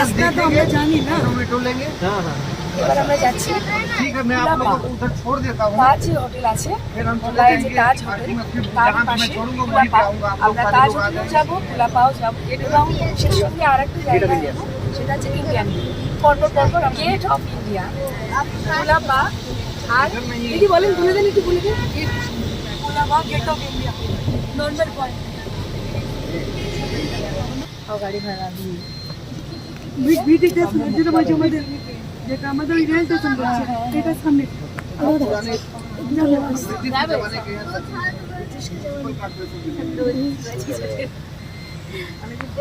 रास्ता तो हम जानी ना किलोमीटर लेंगे हाँ हाँ এবার আমরা যাচ্ছি ठीक है मैं आप लोगों को उधर छोड़ देता हूँ তাজ হোটেল আছে फिर हम चले মুম্বাইয়ে যে जाएंगे তাজ और হোটেল मैं फिर তার जहाँ पे मैं পাশে छोड़ूंगा वहीं पे কুলাপাও आऊंगा आप लोग আমরা सारे তাজ लोग आ হোটেলেও जाएंगे যাবো কুলাপাও যাবো এবং সেই সঙ্গে আর একটা জায়গা যাবো সেটা হচ্ছে ইন্ডিয়ান পরপর পরপর গেট অফ ইন্ডিয়া কুলাপা আর দিদি বলেন বলে দেন একটু বলে দেন কুলাপা gate of India normal point গাড়ি ভাড়া যেটা আমাদের ওই রেল স্টেশন সামনে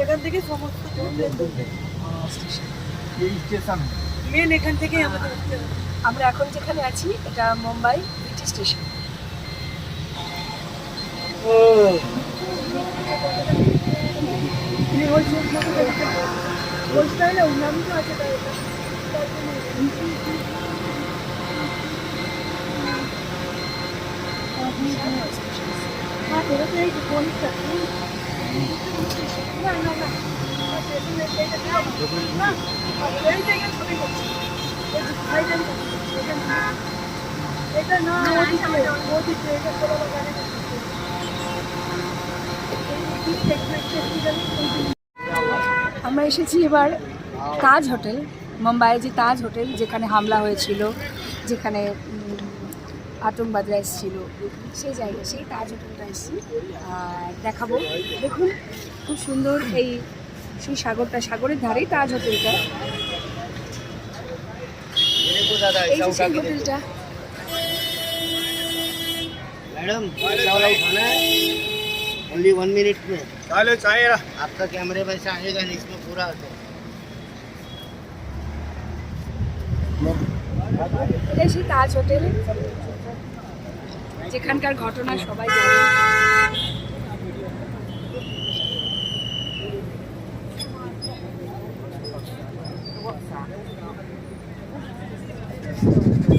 এখান থেকে সমস্ত মেন এখান থেকে আমাদের আমরা এখন যেখানে আছি এটা মুম্বাই বিটি স্টেশন ও নাম তো আছে তাই এটা আমরা এসেছি এবার তাজ হোটেল মুম্বাইয়ে যে তাজ হোটেল যেখানে হামলা হয়েছিল, যেখানে আতঙ্কবাদরা এসেছিল, সেই জায়গায়, সেই তাজ হোটেলটা এসেছি দেখাবো। দেখুন, খুব সুন্দর এই, সেই সাগরটা, সাগরের ধারেই তাজ হোটেলটা। হোটেলটা। ম্যাডাম ওয়ান মিনিট चलो चाहिए आपका कैमरे पैसा आएगा नहीं इसमें पूरा होता है এটাই সেই তাজ হোটেল যেখানকার ঘটনা সবাই জানে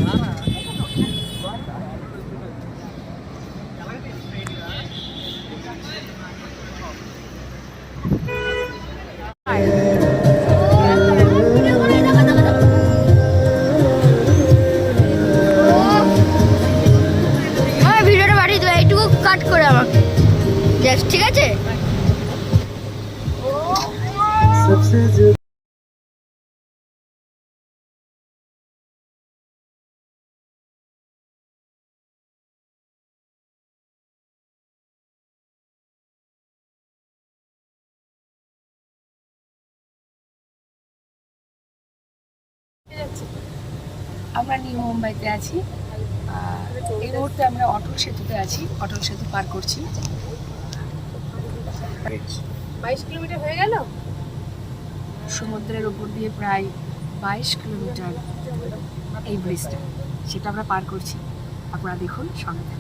আমার জাস্ট ঠিক আছে? আমরা নিউ মুম্বাইতে আছি। এই মুহূর্তে আমরা অটল সেতুতে আছি। অটল সেতু পার করছি। বাইশ কিলোমিটার হয়ে গেল? সমুদ্রের উপর দিয়ে প্রায় বাইশ কিলোমিটার এই ব্রিজটা সেটা আমরা পার করছি। আপনারা দেখুন সঙ্গে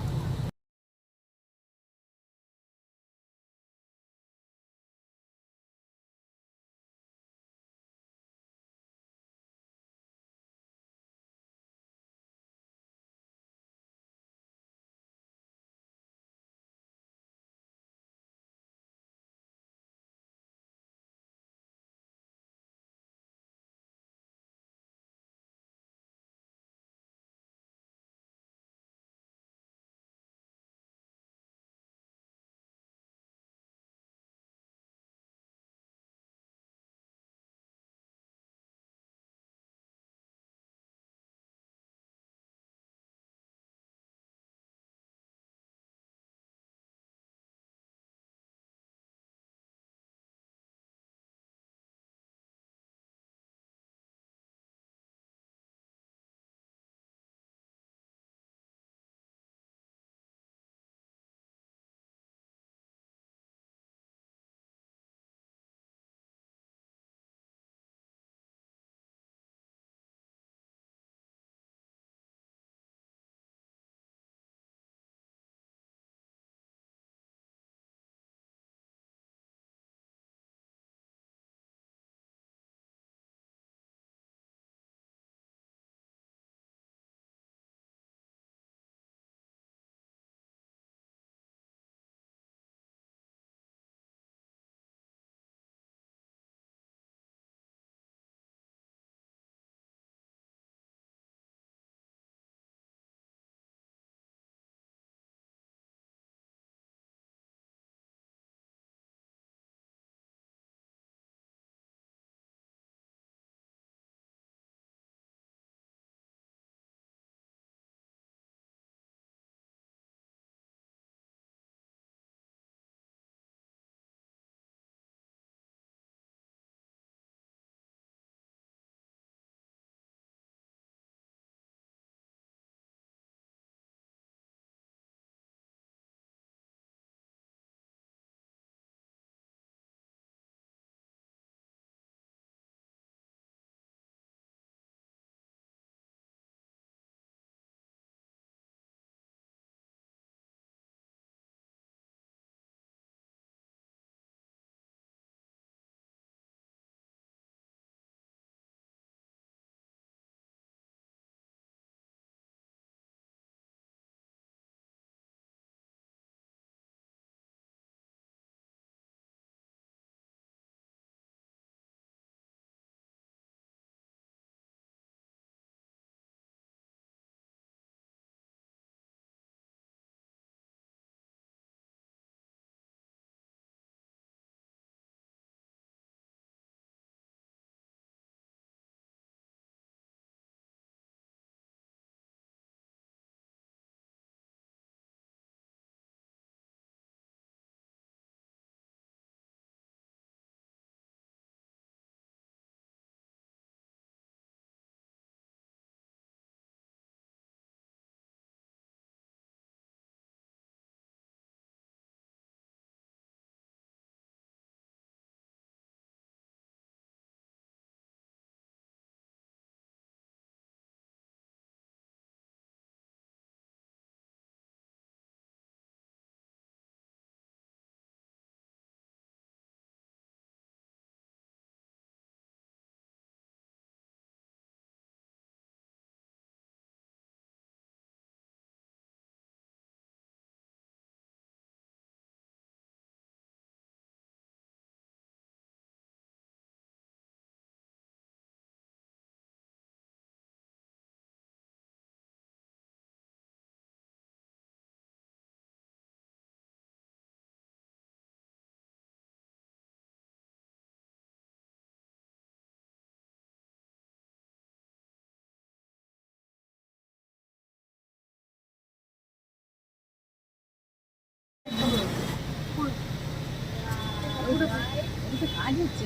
কাজ হচ্ছে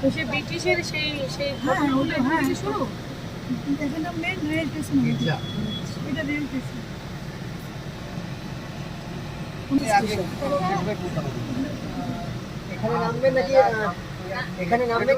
তো সে ব্রিটিশের সেই সেই হ্যাঁ, ঘটনাগুলো হ্যাঁ। এখানে শুরু? এখানে মেন রেল স্টেশন এটা রেল স্টেশন এখানে নামবেন নাকি এখানে নামবেন